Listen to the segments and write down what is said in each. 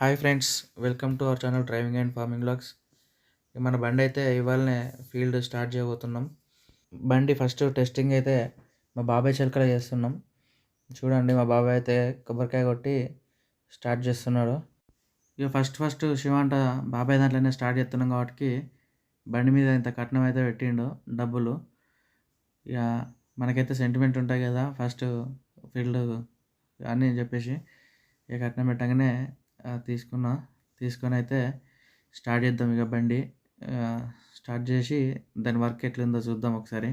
Hi friends welcome to our channel driving and farming logs మన బండి అయితే ఇవాళనే ఫీల్డ్ స్టార్ట్ చేయబోతున్నాం. బండి ఫస్ట్ టెస్టింగ్ అయితే మా బాబాయ్ చిలకలో చేస్తున్నాం. చూడండి మా బాబాయ్ అయితే కొబ్బరికాయ కొట్టి స్టార్ట్ చేస్తున్నాడు. ఇక ఫస్ట్ ఫస్ట్ శివంట బాబాయ్ దాంట్లోనే స్టార్ట్ చేస్తున్నాం కాబట్టి బండి మీద ఇంత కట్నం అయితే పెట్టిండు డబ్బులు. ఇక మనకైతే సెంటిమెంట్ ఉంటాయి కదా ఫస్ట్ ఫీల్డ్ అని చెప్పేసి ఇక కట్నం పెట్టగానే తీసుకున్నా తీసుకొని అయితే స్టార్ట్ చేద్దాం ఇక బండి. స్టార్ట్ చేసి దాని వర్క్ ఎట్లుందో చూద్దాం ఒకసారి.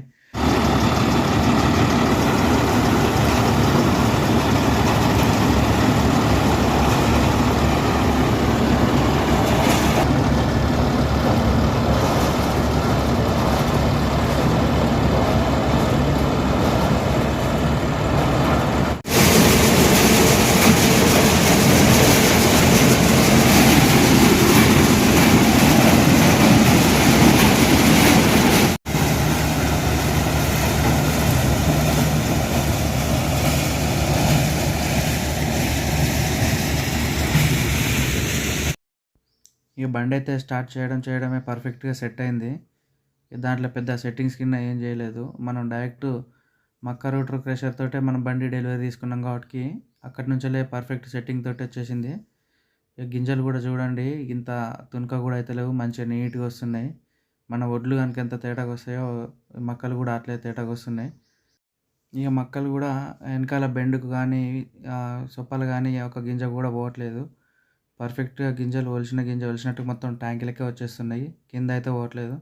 ఇక బండి అయితే స్టార్ట్ చేయడం చేయడమే పర్ఫెక్ట్గా సెట్ అయింది. దాంట్లో పెద్ద సెట్టింగ్స్ కింద ఏం చేయలేదు. మనం డైరెక్ట్ మక్క రూటర్ క్రెషర్ తోటే మనం బండి డెలివరీ తీసుకున్నాం కాబట్టి అక్కడి నుంచే పర్ఫెక్ట్ సెట్టింగ్ తోటి వచ్చేసింది. ఇక గింజలు కూడా చూడండి ఇంత తునక కూడా అయితే లేవు. మంచిగా నీట్గా వస్తున్నాయి. మన ఒడ్లు కనుక ఎంత తేడాగా వస్తాయో మక్కలు కూడా అట్లే తేడాగా వస్తున్నాయి. ఇక మక్కలు కూడా వెనకాల బెండుకు కానీ సొప్పలు కానీ ఒక గింజ కూడా పోవట్లేదు. పర్ఫెక్ట్గా గింజలు ఒలిచిన గింజ ఒలిచినట్టు మొత్తం ట్యాంకులకే వచ్చేస్తున్నాయి. కింద అయితే పోవట్లేదు.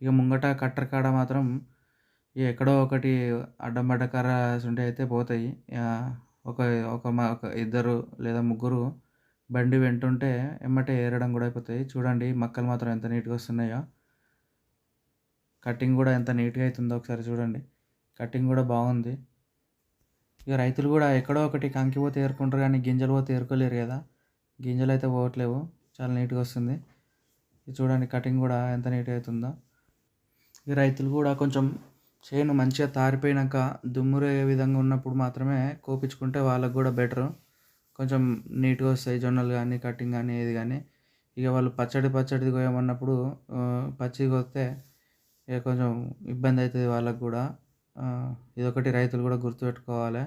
ఇక ముంగట కట్టర్ కాడ మాత్రం ఇక ఎక్కడో ఒకటి అడ్డం పడ్డ ఉంటే అయితే పోతాయి. ఒక ఒక ఒక ఇద్దరు లేదా ముగ్గురు బండి వెంటుంటే ఎమ్మటే ఏరడం కూడా అయిపోతాయి. చూడండి మక్కలు మాత్రం ఎంత నీట్గా వస్తున్నాయో. కటింగ్ కూడా ఎంత నీట్గా అవుతుందో ఒకసారి చూడండి. కటింగ్ కూడా బాగుంది. ఇక రైతులు కూడా ఎక్కడో ఒకటి కంకి పోతే ఏరుకుంటారు కానీ గింజలు పోతే ఏరుకోలేరు కదా. గింజలు అయితే పోవట్లేవు. చాలా నీట్గా వస్తుంది. ఇది చూడండి కటింగ్ కూడా ఎంత నీట్గా అవుతుందో ఈ రైతులు కూడా కొంచెం చేను మంచిగా తారిపోయినాక దుమ్మురే విధంగా ఉన్నప్పుడు మాత్రమే కోపించుకుంటే వాళ్ళకు కూడా బెటర్. కొంచెం నీట్గా వస్తాయి జొన్నలు కానీ కటింగ్ కానీ ఏది కానీ ఇక వాళ్ళు పచ్చడి పచ్చడి కోయమన్నప్పుడు పచ్చి కొస్తే ఇక కొంచెం ఇబ్బంది అవుతుంది వాళ్ళకు కూడా. ఇదొకటి రైతులు కూడా గుర్తుపెట్టుకోవాలి.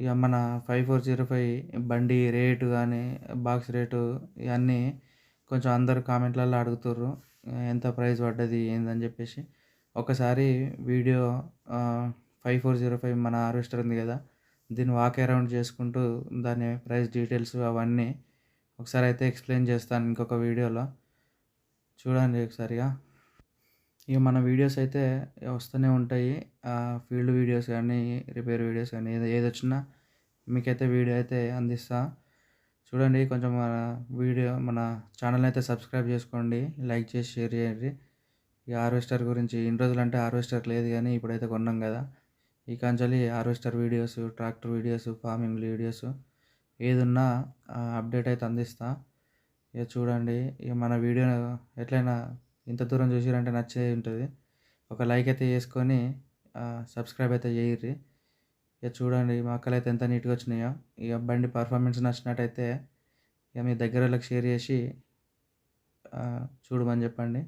ఇక మన ఫైవ్ ఫోర్ జీరో ఫైవ్ బండి రేటు కానీ బాక్స్ రేటు ఇవన్నీ కొంచెం అందరు కామెంట్లలో అడుగుతుర్రు. ఎంత ప్రైస్ పడ్డది ఏందని చెప్పేసి. ఒకసారి video five four zero five మన హార్వెస్టర్ ఉంది కదా దీన్ని వాక్ అరౌండ్ చేసుకుంటూ దాని ప్రైస్ డీటెయిల్స్ అవన్నీ ఒకసారి అయితే ఎక్స్ప్లెయిన్ చేస్తాను ఇంకొక వీడియోలో. చూడండి ఒకసారిగా. ఇక మన వీడియోస్ అయితే వస్తూనే ఉంటాయి. ఫీల్డ్ వీడియోస్ కానీ రిపేర్ వీడియోస్ కానీ ఏది ఏది వచ్చినా మీకైతే వీడియో అయితే అందిస్తా. చూడండి కొంచెం మన వీడియో మన ఛానల్ అయితే సబ్స్క్రైబ్ చేసుకోండి. లైక్ చేసి షేర్ చేయండి. ఈ హార్వెస్టర్ గురించి ఇన్ని రోజులు అంటే హార్వెస్టర్ లేదు కానీ ఇప్పుడైతే కొన్నాం కదా. ఈ కాంచాలి harvester videos tractor videos farming videos ఏదున్నా అప్డేట్ అయితే అందిస్తా. ఇక చూడండి ఇక మన వీడియో ఎట్లయినా ఇంత దూరం చూసారంటే నచ్చే ఉంటుంది. ఒక లైక్ అయితే చేసుకొని సబ్స్క్రైబ్ అయితే చేయర్రి. ఇక చూడండి మా అక్కలు అయితే ఎంత నీట్గా వచ్చినాయో. ఇక బండి పర్ఫార్మెన్స్ నచ్చినట్టయితే ఇక మీ దగ్గర వాళ్ళకి షేర్ చేసి చూడమని చెప్పండి.